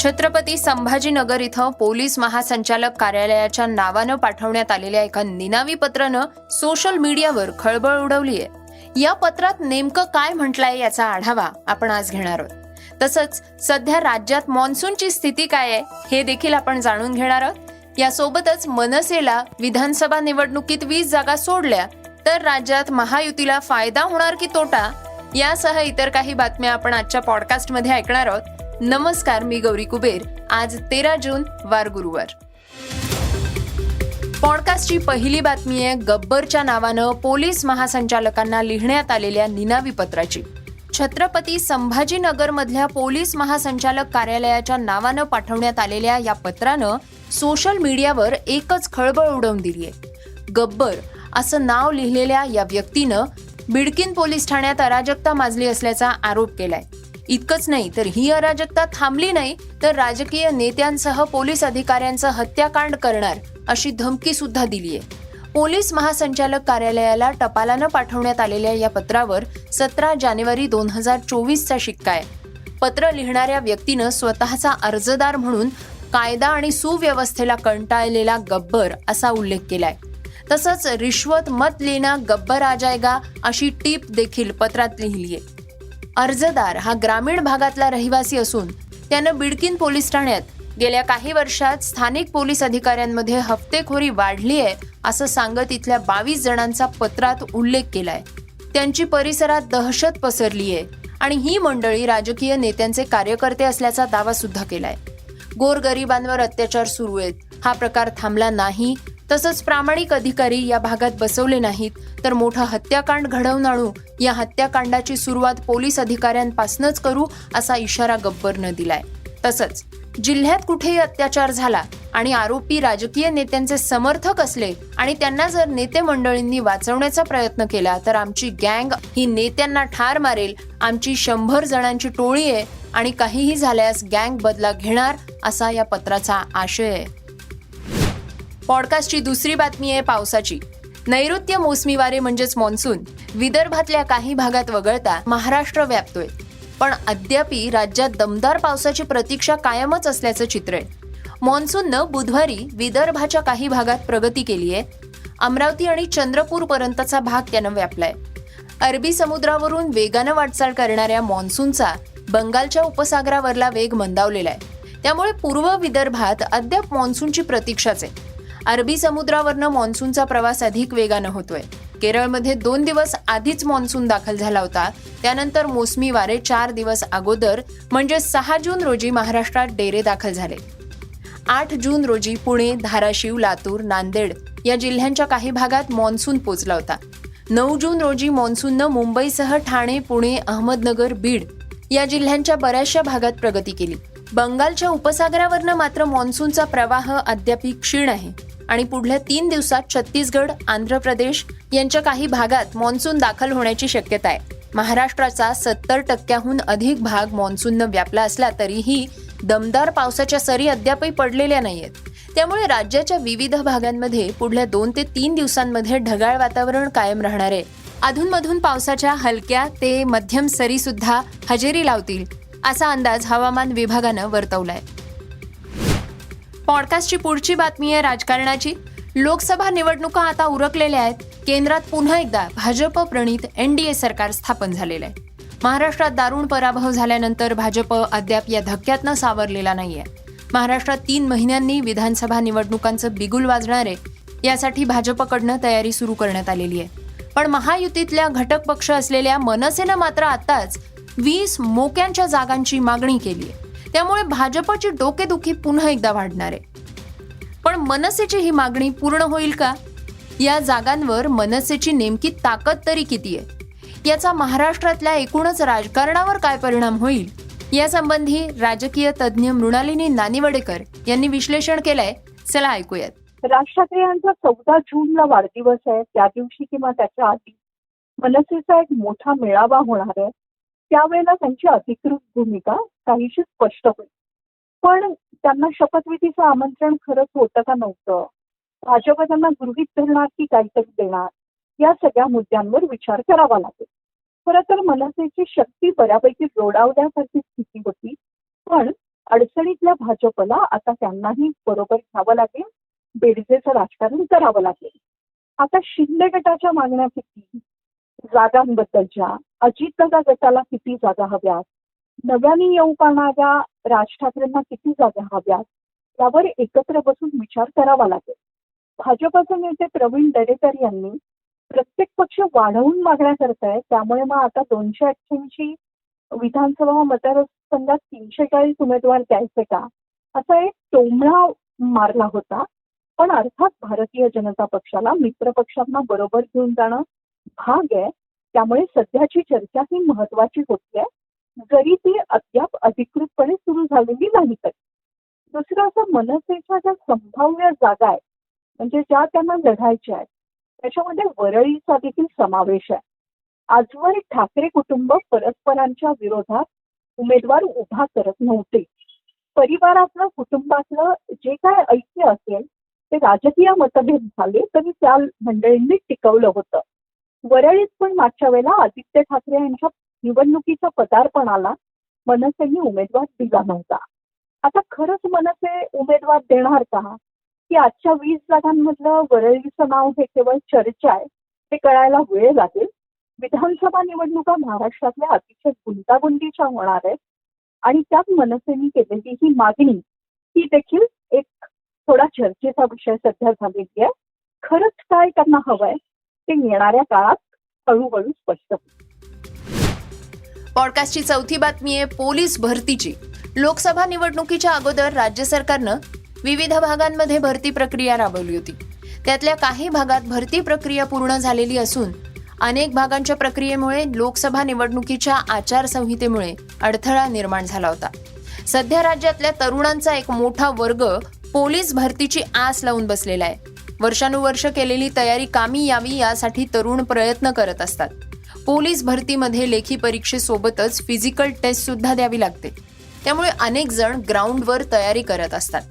छत्रपती संभाजीनगर इथं पोलीस महासंचालक कार्यालयाच्या नावानं पाठवण्यात आलेल्या एका निनावी पत्रानं सोशल मीडियावर खळबळ उडवली आहे या पत्रात नेमकं काय म्हटलंय याचा आढावा आपण आज घेणार आहोत. तसंच सध्या राज्यात मान्सूनची स्थिती काय आहे हे देखील आपण जाणून घेणार आहोत. यासोबतच मनसेला विधानसभा निवडणुकीत वीस जागा सोडल्या तर राज्यात महायुतीला फायदा होणार की तोटा? यासह इतर काही बातम्या आपण आजच्या पॉडकास्टमध्ये ऐकणार आहोत. नमस्कार मी गौरी कुबेर. आज तेरा जून वार गुरुवार पॉडकास्टची पहिली बातमी आहे गब्बरच्या नावानं पोलीस महासंचालकांना लिहिण्यात आलेल्या निनावी पत्राची. छत्रपती संभाजीनगरमधल्या पोलीस महासंचालक कार्यालयाच्या नावानं पाठवण्यात आलेल्या या पत्रानं सोशल मीडियावर एकच खळबळ उडवून दिली आहे. गब्बर असं नाव लिहिलेल्या या व्यक्तीनं बिडकीन पोलीस ठाण्यात अराजकता माजली असल्याचा आरोप केलाय. इतकंच नाही तर ही अराजकता थांबली नाही तर राजकीय नेत्यांसह पोलीस अधिकाऱ्यांचं हत्याकांड करणार अशी धमकी सुद्धा दिली आहे पोलीस महासंचालक कार्यालयाला टपालानं पाठवण्यात आलेल्या या पत्रावर सतरा जानेवारी दोन हजार चोवीसचा शिक्का आहे. पत्र लिहिणाऱ्या व्यक्तीनं स्वतःचा अर्जदार म्हणून कायदा आणि सुव्यवस्थेला कंटाळलेला गब्बर असा उल्लेख केलाय. तसंच रिश्वत मत लेना गब्बर आ अशी टीप देखील पत्रात लिहिली आहे अर्जदार हा ग्रामीण भागातला रहिवासी असून त्यानं बिडकीन पोलीस ठाण्यात गेल्या काही वर्षात स्थानिक पोलीस अधिकाऱ्यांमध्ये हप्तेखोरी वाढली आहे असं सांगत इथल्या बावीस जणांचा पत्रात उल्लेख केलाय. त्यांची परिसरात दहशत पसरली आहे आणि ही मंडळी राजकीय नेत्यांचे कार्यकर्ते असल्याचा दावा सुद्धा केलाय. गोरगरिबांवर अत्याचार सुरू आहेत. हा प्रकार थांबला नाही तसंच प्रामाणिक अधिकारी या भागात बसवले नाहीत तर मोठं हत्याकांड घडवून आणू या हत्याकांडाची सुरुवात पोलीस अधिकाऱ्यांपासूनच करू असा इशारा गब्बरनं दिलाय. तसंच जिल्ह्यात कुठेही अत्याचार झाला आणि आरोपी राजकीय नेत्यांचे समर्थक असले आणि त्यांना जर नेते मंडळींनी वाचवण्याचा प्रयत्न केला तर आमची गँग ही नेत्यांना ठार मारेल आमची शंभर जणांची टोळी आहे आणि काहीही झाल्यास गँग बदला घेणार असा या पत्राचा आशय आहे. पॉडकास्टची दुसरी बातमी आहे पावसाची. नैऋत्य मोसमी वारे म्हणजेच मान्सून विदर्भातल्या काही भागात वगळता महाराष्ट्र व्यापतोय. पण अद्यापी राज्यात दमदार पावसाची प्रतीक्षा कायमच असल्याचं चित्र आहे. मान्सूननं बुधवारी विदर्भाच्या काही भागात प्रगती केली आहे. अमरावती आणि चंद्रपूर पर्यंतचा भाग त्यानं व्यापलाय. अरबी समुद्रावरून वेगानं वाटचाल करणाऱ्या मान्सूनचा बंगालच्या उपसागरावरला वेग मंदावलेला आहे. त्यामुळे पूर्व विदर्भात अद्याप मान्सूनची प्रतीक्षाच आहे. अरबी समुद्रावरनं मान्सूनचा प्रवास अधिक वेगानं होतोय. केरळमध्ये दोन दिवस आधीच मान्सून दाखल झाला होता. त्यानंतर मोसमी वारे चार दिवस अगोदर म्हणजे सहा जून रोजी महाराष्ट्रात डेरे दाखल झाले. आठ जून रोजी पुणे धाराशिव लातूर नांदेड या जिल्ह्यांच्या काही भागात मान्सून पोचला होता. नऊ जून रोजी मान्सूननं मुंबईसह ठाणे पुणे अहमदनगर बीड या जिल्ह्यांच्या बऱ्याचशा भागात प्रगती केली. बंगालच्या उपसागरावरनं मात्र मान्सूनचा प्रवाह अद्याप क्षीण आहे. आणि पुढल्या तीन दिवसात छत्तीसगड आंध्र प्रदेश यांच्या काही भागात मान्सून दाखल होण्याची शक्यता आहे. महाराष्ट्राचा सत्तर टक्क्याहून अधिक भाग मान्सूननं व्यापला असला तरीही दमदार पावसाच्या सरी अद्यापही पडलेल्या नाहीयेत. त्यामुळे राज्याच्या विविध भागांमध्ये पुढल्या दोन ते तीन दिवसांमध्ये ढगाळ वातावरण कायम राहणार आहे. अधूनमधून पावसाच्या हलक्या ते मध्यम सरी सुद्धा हजेरी लावतील असा अंदाज हवामान विभागानं वर्तवलाय. पॉडकास्टची पुढची बातमी आहे राजकारणाची. लोकसभा निवडणुका आता उरकलेल्या आहेत. केंद्रात पुन्हा एकदा भाजप प्रणित एनडीए सरकार स्थापन झालेलं आहे. महाराष्ट्रात दारुण पराभव झाल्यानंतर भाजप अद्याप या धक्क्यातनं सावरलेला नाहीये. महाराष्ट्रात तीन महिन्यांनी विधानसभा निवडणुकांचं बिगुल वाजणारे यासाठी भाजपकडनं तयारी सुरू करण्यात आलेली आहे. पण महायुतीतल्या घटक पक्ष असलेल्या मनसेनं मात्र आताच वीस मोक्यांच्या जागांची मागणी केली आहे त्यामुळे भाजपची डोकेदुखी पुन्हा एकदा वाढणार आहे. पण मनसेची ही मागणी पूर्ण होईल का? या जागांवर मनसेची नेमकी ताकद तरी किती आहे? याचा महाराष्ट्रातल्या एकूणच राजकारणावर काय परिणाम होईल? यासंबंधी राजकीय तज्ज्ञ मृणालिनी नानिवडेकर यांनी विश्लेषण केलंय. चला ऐकूयात. राज ठाकरे यांचा चौदा जूनला वाढदिवस आहे. त्या दिवशी किंवा त्याच्या आधी मनसेचा एक मोठा मेळावा होणार आहे. त्यावेळेला त्यांची अधिकृत भूमिका काहीशी स्पष्ट होईल पण त्यांना शपथविधीचं आमंत्रण खरंच होतं का नव्हतं? भाजप त्यांना गृहित धरणार की काहीतरी देणार? या सगळ्या मुद्द्यांवर विचार करावा लागेल. खरं तर मनसेची शक्ती बऱ्यापैकी जोडावल्यासारखी स्थिती होती. पण अडचणीतल्या भाजपला आता त्यांनाही बरोबर घ्यावं लागेल. बेडजेचं राजकारण करावं लागेल. आता शिंदे गटाच्या मागण्या किती? जागांबद्दलच्या अजितदादा गटाला किती जागा हव्यात? नव्याने येऊ पाहणाऱ्या राज ठाकरेंना किती जागा हव्यात? यावर एकत्र बसून विचार करावा लागेल. भाजपचे नेते प्रवीण दरेकर यांनी प्रत्येक पक्ष वाढवून मागण्या करतायत त्यामुळे मग आता दोनशे अठ्ठ्याऐंशी विधानसभा मतदारसंघात तीनशे चाळीस उमेदवार द्यायचे का? असा एक टोमळा मारला होता. पण अर्थात भारतीय जनता पक्षाला मित्र पक्षांना बरोबर घेऊन जाणं भाग आहे. त्यामुळे सध्याची चर्चा ही महत्वाची होती आहे जरी ती अद्याप अधिकृतपणे सुरू झालेली नाही तरी. दुसरं असं मनसेच्या ज्या संभाव्य जागा आहेत म्हणजे ज्या त्यांना लढायच्या आहेत त्याच्यामध्ये वरळीचा देखील समावेश आहे. आजवर ठाकरे कुटुंब परस्परांच्या विरोधात उमेदवार उभा करत नव्हते. परिवारातलं कुटुंबातलं जे काय ऐक्य असेल ते राजकीय मतभेद झाले तरी त्या मंडळींनी टिकवलं होतं. वरळीत पण मागच्या वेळेला आदित्य ठाकरे यांच्या निवडणुकीच्या पदार्पणाला मनसेने उमेदवार दिला नव्हता. आता खरंच मनसे उमेदवार देणार का? की आजच्या वीस जागांमधलं वरळीचं नाव हे केवळ चर्चा आहे हे कळायला वेळ लागेल. विधानसभा निवडणुका महाराष्ट्रातल्या अतिशय गुंतागुंतीच्या होणार आहेत आणि त्यात मनसेने केलेली ही मागणी ही देखील एक थोडा चर्चेचा विषय सध्या झालेली आहे. खरंच काय त्यांना हवंय? ते येणाऱ्या काळात हळूहळू स्पष्ट होईल. पॉडकास्टची चौथी बातमी आहे पोलीस भरतीची. लोकसभा निवडणुकीच्या अगोदर राज्य सरकारनं विविध भागांमध्ये भरती प्रक्रिया राबवली होती. त्यातल्या काही भागात भरती प्रक्रिया पूर्ण झालेली असून अनेक भागांच्या प्रक्रियेमुळे लोकसभा निवडणुकीच्या आचारसंहितेमुळे अडथळा निर्माण झाला होता. सध्या राज्यातल्या तरुणांचा एक मोठा वर्ग पोलीस भरतीची आस लावून बसलेला आहे. वर्षानुवर्ष केलेली तयारी कामी यावी यासाठी तरुण प्रयत्न करत असतात. पोलीस भरतीमध्ये लेखी परीक्षेसोबतच फिजिकल टेस्ट सुद्धा द्यावी लागते. त्यामुळे अनेक जण ग्राउंडवर तयारी करत असतात.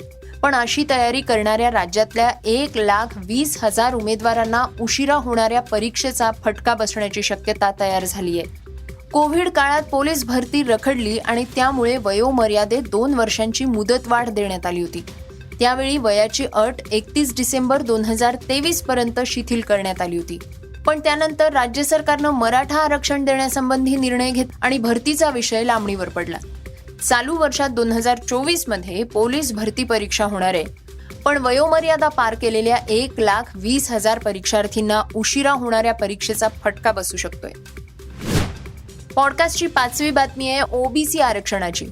पण अशी तयारी करणाऱ्या राज्यातल्या एक लाख वीस हजार उमेदवारांना उशिरा होणाऱ्या परीक्षेचा फटका बसण्याची शक्यता तयार झाली आहे कोविड काळात पोलीस भरती रखडली आणि त्यामुळे वयोमर्यादेत दोन वर्षांची मुदतवाढ देण्यात आली होती. त्यावेळी वयाची अट एकतीस डिसेंबर दोन हजार तेवीस पर्यंत शिथिल करण्यात आली होती. पण त्यानंतर राज्य सरकारनं मराठा आरक्षण देण्यासंबंधी निर्णय घेत आणि भरतीचा विषय लांबणीवर पडला. चालू वर्षात दोन हजार चोवीसमध्ये पोलीस भरती परीक्षा होणार आहे. पण वयोमर्यादा पार केलेल्या एक लाख वीस हजार परीक्षार्थींना उशिरा होणाऱ्या परीक्षेचा फटका बसू शकतोय. पॉडकास्टची पाचवी बातमी आहे ओबीसी आरक्षणाची.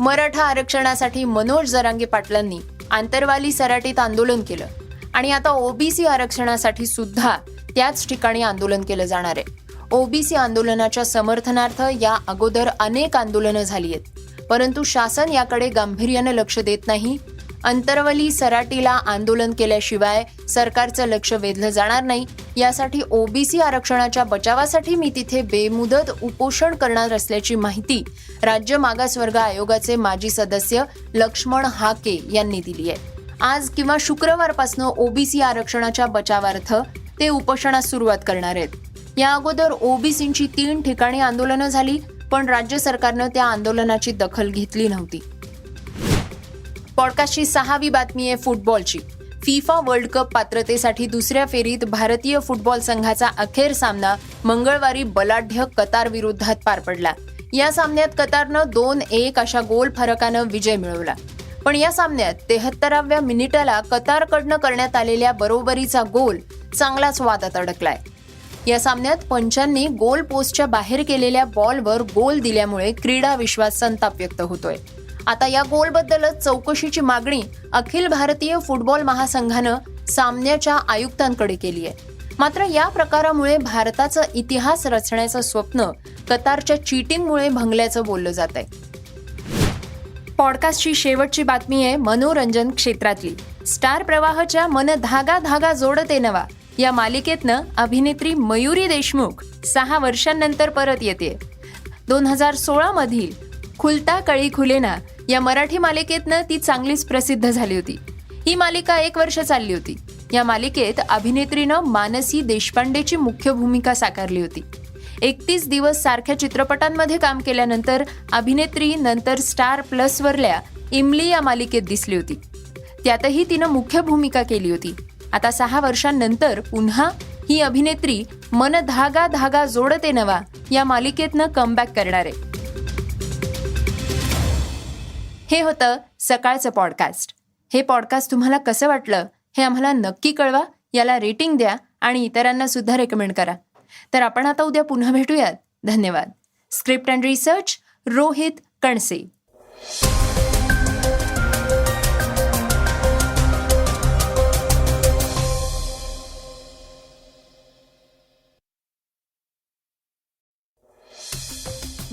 मराठा आरक्षणासाठी मनोज जरांगे पाटलांनी आंतरवाली सराटीत आंदोलन केलं. आणि आता ओबीसी आरक्षणासाठी सुद्धा त्याच ठिकाणी आंदोलन केलं जाणार आहे. ओबीसी आंदोलनाच्या समर्थनार्थ या अगोदर अनेक आंदोलनं झाली आहेत. परंतु शासन याकडे गांभीर्यानं लक्ष देत नाही. अंतरवली सराटीला आंदोलन केल्याशिवाय सरकारचं लक्ष वेधलं जाणार नाही. यासाठी ओबीसी आरक्षणाच्या बचावासाठी मी तिथे बेमुदत उपोषण करणार असल्याची माहिती राज्य मागासवर्ग आयोगाचे माजी सदस्य लक्ष्मण हाके यांनी दिली आहे. आज किंवा शुक्रवारपासून ओबीसी आरक्षणाच्या बचावार्थ ते उपोषणास सुरुवात करणार आहेत. या अगोदर ओबीसींची तीन ठिकाणी आंदोलनं झाली पण राज्य सरकारनं त्या आंदोलनाची दखल घेतली नव्हती. पॉडकास्टची सहावी बातमी आहे फुटबॉलची. फिफा वर्ल्ड कप पात्रतेसाठी दुसऱ्या फेरीत भारतीय फुटबॉल संघाचा अखेर सामना मंगळवारी बलाढ्य कतार विरोधात पार पडला. या सामन्यात कतारनं दोन एक अशा गोल फरकानं विजय मिळवला. पण या सामन्यात तेहत्तराव्या मिनिटाला कतारकडनं करण्यात आलेल्या बरोबरीचा गोल चांगलाच वादात अडकलाय. या सामन्यात पंचांनी गोल पोस्टच्या बाहेर केलेल्या बॉलवर गोल दिल्यामुळे क्रीडा विश्वास संताप व्यक्त होतोय. आता या गोलबद्दलच चौकशीची मागणी अखिल भारतीय फुटबॉल महासंघानं सामन्याच्या आयुक्तांकडे केली आहे. मात्र या प्रकारामुळे भारताचं इतिहास रचण्याचं स्वप्न कतारच्या चीटिंगमुळे भंगल्याचं बोललं जात आहे. पॉडकास्टची शेवटची बातमी आहे मनोरंजन क्षेत्रातली. स्टार प्रवाहच्या मन धागा धागा जोडते नवा. या मालिकेतनं अभिनेत्री मयुरी देशमुख सहा वर्षांनंतर परत येते. दोन हजार सोळा मधील खुलता कळी खुलेना या मराठी मालिकेतनं ती चांगलीच प्रसिद्ध झाली होती. ही मालिका एक वर्ष चालली होती. या मालिकेत अभिनेत्रीनं मानसी देशपांडेची मुख्य भूमिका साकारली होती. एकतीस दिवस सारख्या चित्रपटांमध्ये काम केल्यानंतर अभिनेत्री नंतर स्टार प्लसवरल्या इमली या मालिकेत दिसली होती. त्यातही तिनं मुख्य भूमिका केली होती. आता सहा वर्षांनंतर पुन्हा ही अभिनेत्री मन धागा धागा जोडते नवा या मालिकेतनं कमबॅक करणार आहे. हे होतं सकाळचं पॉडकास्ट हे पॉडकास्ट तुम्हाला कसं वाटलं हे आम्हाला नक्की कळवा याला रेटिंग द्या आणि इतरांना सुद्धा रेकमेंड करा. तर आपण आता उद्या पुन्हा भेटूयात. धन्यवाद. Script and research Rohit Kanase.